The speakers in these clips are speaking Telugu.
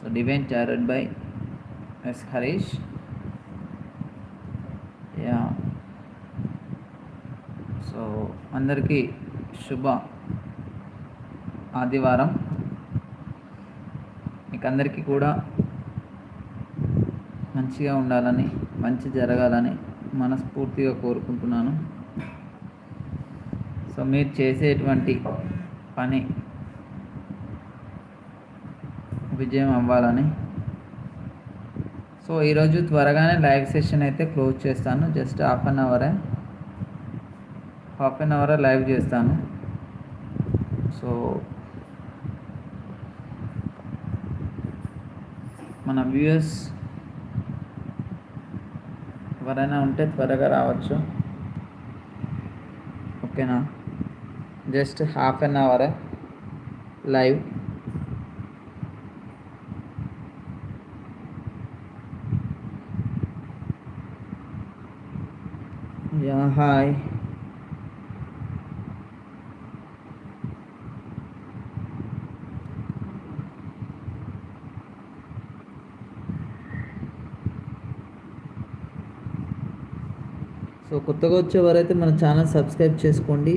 So divine shared by S Harish yeah so అందరికీ శుభ ఆదివారం. మీకు అందరికీ కూడా మంచిగా ఉండాలని మంచి జరగాలని మనస్ఫూర్తిగా కోరుకుంటున్నాను. సో మీరు చేసేటువంటి పని విజయం అవ్వాలని. సో ఈరోజు త్వరగానే లైవ్ సెషన్ అయితే క్లోజ్ చేస్తాను. జస్ట్ హాఫ్ అన్ అవరే హాఫ్ అన్ అవరే లైవ్ చేస్తాను. సో మన వ్యూయర్స్ ఎవరైనా ఉంటే త్వరగా రావచ్చు. ఓకేనా? Just half an hour live yeah hi. So కొత్తగా వచ్చేవారైతే మన ఛానల్ సబ్స్క్రైబ్ చేసుకోండి.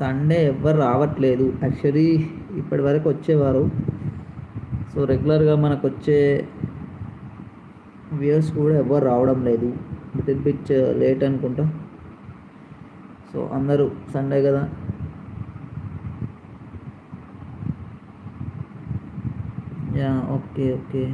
సండే ఎవ్వరు రావట్లేదు. యాక్చువల్లీ ఇప్పటి వరకు వచ్చేవారు. సో రెగ్యులర్గా మనకు వచ్చే వ్యూస్ కూడా ఎవ్వరు రావడం లేదు. లిటిల్ బిట్ లేట్ అనుకుంటా. సో అందరూ సండే కదా. Yeah okay okay.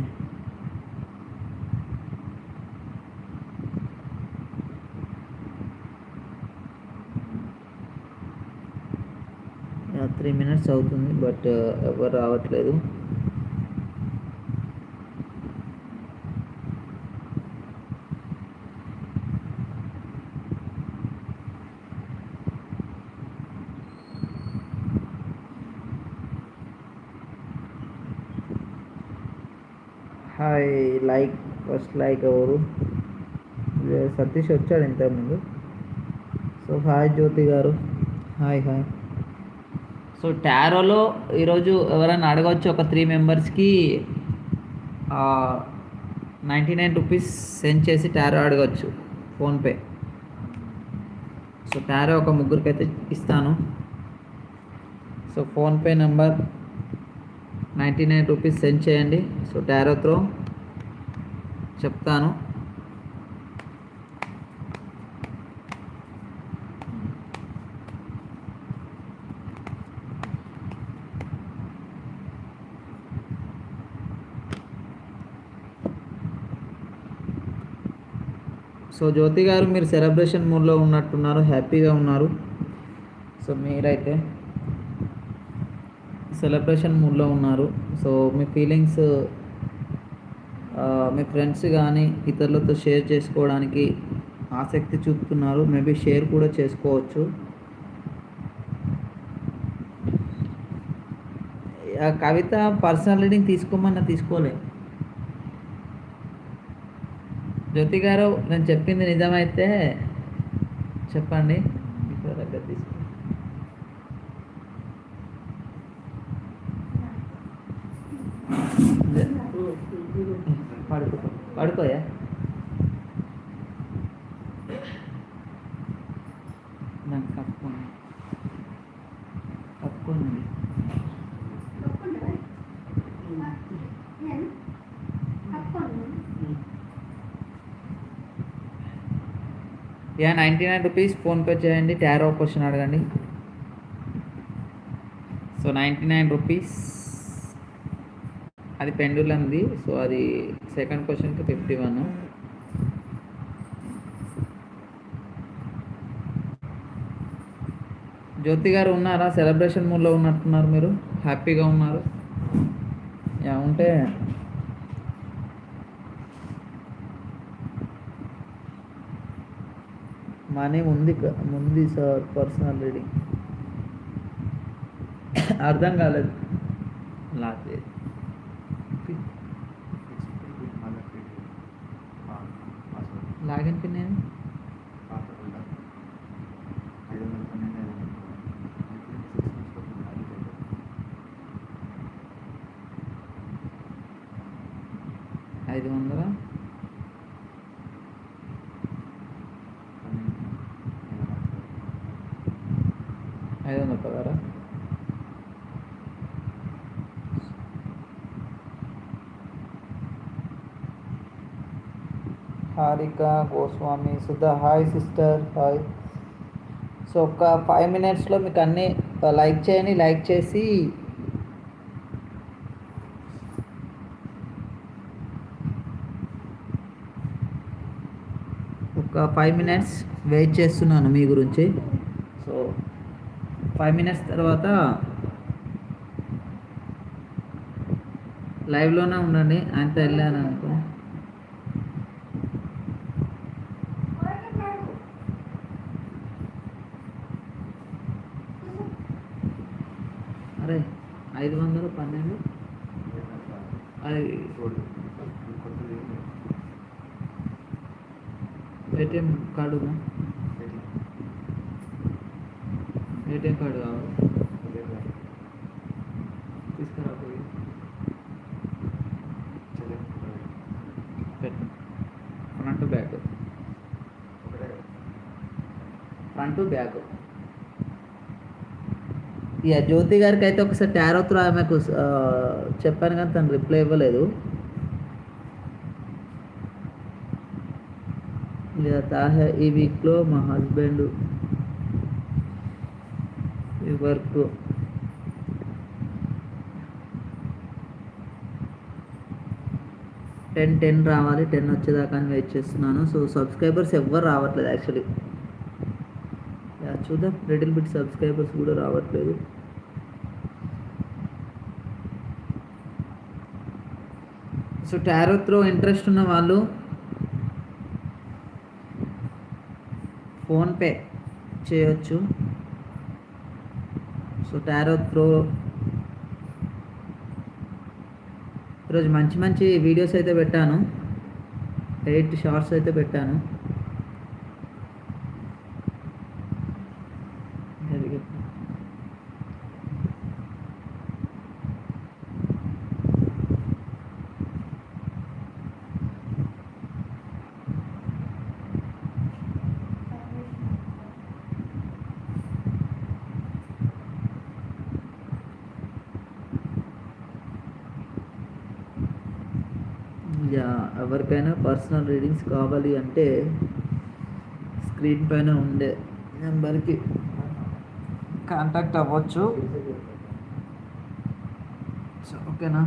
Three minutes అవుతుంది బట్ ఎవరు రావట్లేదు. హాయ్ లైక్ ఫస్ట్ లైక్ ఎవరు? సతీష్ వచ్చాడు ఇంతకుముందు. సో హాయ్ జ్యోతి గారు. Hi hi. సో టారోలో ఈరోజు ఎవరైనా అడగవచ్చు ఒక త్రీ మెంబర్స్కి నైంటీ నైన్ రూపీస్ సెండ్ చేసి టారో అడగవచ్చు ఫోన్పే. సో టారో ఒక ముగ్గురికి అయితే ఇస్తాను. So PhonePe number ninety nine rupees send చేయండి. సో టారో త్రో చెప్తాను. సో జ్యోతి గారు మీరు సెలబ్రేషన్ మూడ్లో ఉన్నట్టున్నారు హ్యాపీగా ఉన్నారు. సో మీరైతే సెలబ్రేషన్ మూడ్లో ఉన్నారు. సో మీ ఫీలింగ్స్ మీ ఫ్రెండ్స్ కానీ ఇతరులతో షేర్ చేసుకోవడానికి ఆసక్తి చూపుతున్నారు. మేబీ షేర్ కూడా చేసుకోవచ్చు. కవిత పర్సనల్ రీడింగ్ తీసుకోమన్నా తీసుకోలే. జ్యోతి గారు నేను చెప్పింది నిజమైతే చెప్పండి. పడుకో. పడుకోయా? నాకు కప్పు కప్పుకోండి yeah ninety nine rupees PhonePe చేయండి టారో క్వశ్చన్ అడగండి. So ninety nine rupees. అది పెండులంది సో అది సెకండ్ క్వశ్చన్కి ఫిఫ్టీ వన్ జ్యోతి గారు ఉన్నారా? సెలబ్రేషన్ మూడ్లో ఉన్నట్టున్నారు మీరు? హ్యాపీగా ఉన్నారు? ఉంటే. మనీ ఉంది ఉంది సార్ పర్సనల్ రీడింగ్ అర్థం కాలేదు. లాస్ట్ നായകൻ പിന്നെ അരിമന്ത്ര അരിമന്ത്ര വേറെ Harika Goswami Sudha hi sister hi so ఒక ఫైవ్ మినిట్స్లో మీకు అన్నీ లైక్ uh, చేయండి లైక్ చేసి. ఒక ఫైవ్ మినిట్స్ వెయిట్ చేస్తున్నాను మీ గురించి. సో ఫైవ్ మినిట్స్ తర్వాత లైవ్లోనే ఉండండి. ఆయనతో వెళ్ళాను అనుకో. అరే ఐదు వందలు పన్నెండు? అది ఏటీఎం కార్డు ఉందా? ఏటీఎం కార్డు కావాలి? తీసుకురా పోయి. Front back. Front back. ఇక జ్యోతి గారికి అయితే ఒకసారి టారోత్ ఆమెకు చెప్పాను కానీ తను రిప్లై ఇవ్వలేదు. లేదా ఈ వీక్లో మా హస్బెండ్ ఈ వర్క్. టెన్ టెన్ రావాలి టెన్ వచ్చేదాకా అని వెయిట్ చేస్తున్నాను. సో సబ్స్క్రైబర్స్ ఎవ్వరు రావట్లేదు యాక్చువల్లీ చూద్దాం. లిటిల్ బిట్ సబ్స్క్రైబర్స్ కూడా రావట్లేదు. సో టారో త్రో ఇంట్రెస్ట్ ఉన్న వాళ్ళు ఫోన్పే చేయొచ్చు. సో టారో త్రో ఈరోజు మంచి మంచి వీడియోస్ అయితే పెట్టాను. ఎయిట్ షార్ట్స్ అయితే పెట్టాను యా ఎవరికైనా పర్సనల్ రీడింగ్స్ కావాలి అంటే స్క్రీన్ పైన ఉండే నెంబర్కి కాంటాక్ట్ అవ్వచ్చు. సో ఓకేనా?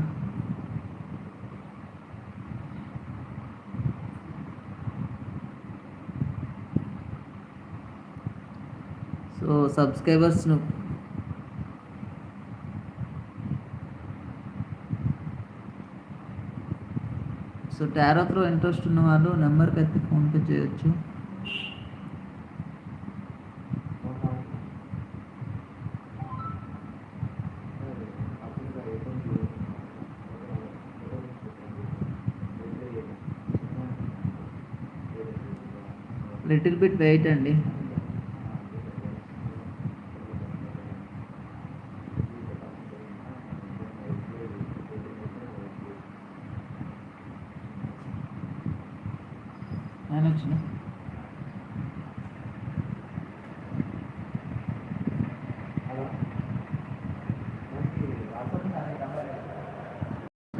సో సబ్స్క్రైబర్స్ను సో టారో త్రో ఇంట్రెస్ట్ ఉన్న వాళ్ళు నెంబర్కి అయితే ఫోన్పే చేయొచ్చు. లిటిల్ బిట్ వెయిట్ అండి. ఆయన వచ్చిన